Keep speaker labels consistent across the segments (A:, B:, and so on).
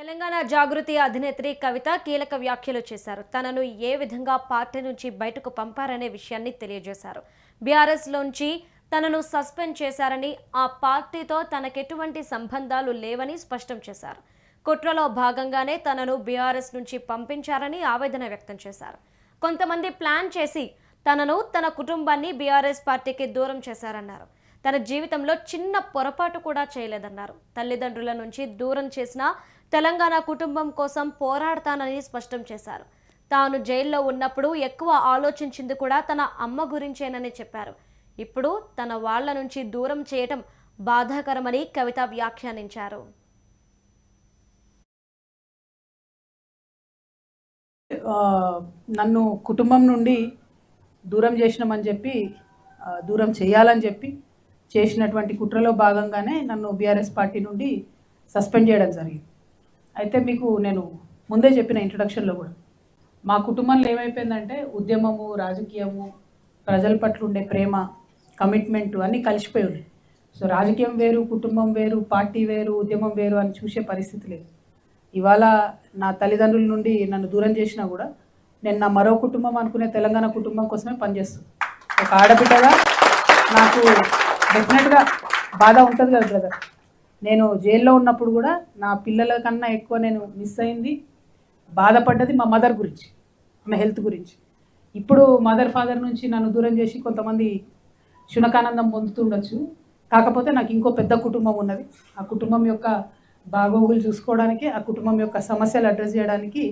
A: తెలంగాణ జాగృతి అధినేత్రి కవిత కీలక వ్యాఖ్యలు చేశారు. తనను ఏ విధంగా పార్టీ నుంచి బయటకు పంపారనే విషయాన్ని తెలియజేశారు. బీఆర్ఎస్ లోంచి తనను సస్పెండ్ చేశారని ఆ పార్టీతో తనకెటువంటి సంబంధాలు లేవని స్పష్టం చేశారు. కుట్రలో భాగంగానే తనను బీఆర్ఎస్ నుంచి పంపించారని ఆవేదన వ్యక్తం చేశారు. కొంతమంది ప్లాన్ చేసి తనను తన కుటుంబాన్ని బీఆర్ఎస్ పార్టీకి దూరం చేశారన్నారు. తన జీవితంలో చిన్న పొరపాటు కూడా చేయలేదన్నారు. తల్లిదండ్రుల నుంచి దూరం చేసిన తెలంగాణ కుటుంబం కోసం పోరాడతానని స్పష్టం చేశారు. తాను జైల్లో ఉన్నప్పుడు ఎక్కువ ఆలోచించింది కూడా తన అమ్మ గురించేనని చెప్పారు. ఇప్పుడు తన వాళ్ళ నుంచి దూరం చేయటం బాధాకరమని కవిత వ్యాఖ్యానించారు.
B: ఆ, నన్ను కుటుంబం నుండి దూరం చేసినామని చెప్పి దూరం చేయాలని చెప్పి చేసినటువంటి కుట్రలో భాగంగానే నన్ను బీఆర్ఎస్ పార్టీ నుండి సస్పెండ్ చేయడం జరిగింది. అయితే మీకు నేను ముందే చెప్పిన ఇంట్రడక్షన్లో కూడా. మా కుటుంబంలో ఏమైపోయిందంటే ఉద్యమము రాజకీయము ప్రజల పట్ల ఉండే ప్రేమ కమిట్మెంట్ అన్నీ కలిసిపోయి ఉన్నాయి. సో రాజకీయం వేరు కుటుంబం వేరు పార్టీ వేరు ఉద్యమం వేరు అని చూసే పరిస్థితి లేదు. ఇవాళ నా తల్లిదండ్రుల నుండి నన్ను దూరం చేసినా కూడా నేను నా మరో కుటుంబం అనుకునే తెలంగాణ కుటుంబం కోసమే పనిచేస్తాను ఒక ఆడబిడ్డగా నాకు డెఫినెట్గా బాధ ఉంటుంది కదా బ్రదర్ నేను జైల్లో ఉన్నప్పుడు కూడా నా పిల్లల కన్నా ఎక్కువ నేను మిస్ అయింది. బాధపడ్డది మా మదర్ గురించి ఆమె హెల్త్ గురించి. ఇప్పుడు మదర్ ఫాదర్ నుంచి నన్ను దూరం చేసి కొంతమంది శునకానందం పొందుతుండొచ్చు. కాకపోతే నాకు ఇంకో పెద్ద కుటుంబం ఉన్నది. ఆ కుటుంబం యొక్క బాగోగులు చూసుకోవడానికి ఆ కుటుంబం యొక్క సమస్యలు అడ్రస్ చేయడానికి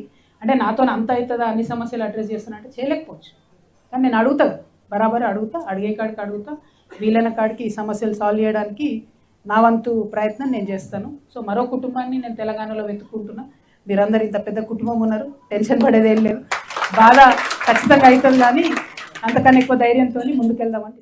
B: అంటే నాతో అంత అవుతుందా అన్ని సమస్యలు అడ్రస్ చేస్తానంటే చేయలేకపోవచ్చు. కానీ నేను అడుగుతా బరాబర్ అడుగుతా అడిగే కాడికి అడుగుతా వీలైన కాడికి ఈ సమస్యలు సాల్వ్ చేయడానికి నా వంతు ప్రయత్నం నేను చేస్తాను. సో మరో కుటుంబాన్ని నేను తెలంగాణలో వెతుక్కుంటున్నా. మీరందరూ ఇంత పెద్ద కుటుంబం ఉన్నారు. టెన్షన్ పడేది లేదు. బాధ ఖచ్చితంగా అవుతుంది కానీ అంతకన్నా ఎక్కువ ధైర్యంతో ముందుకెళ్దామని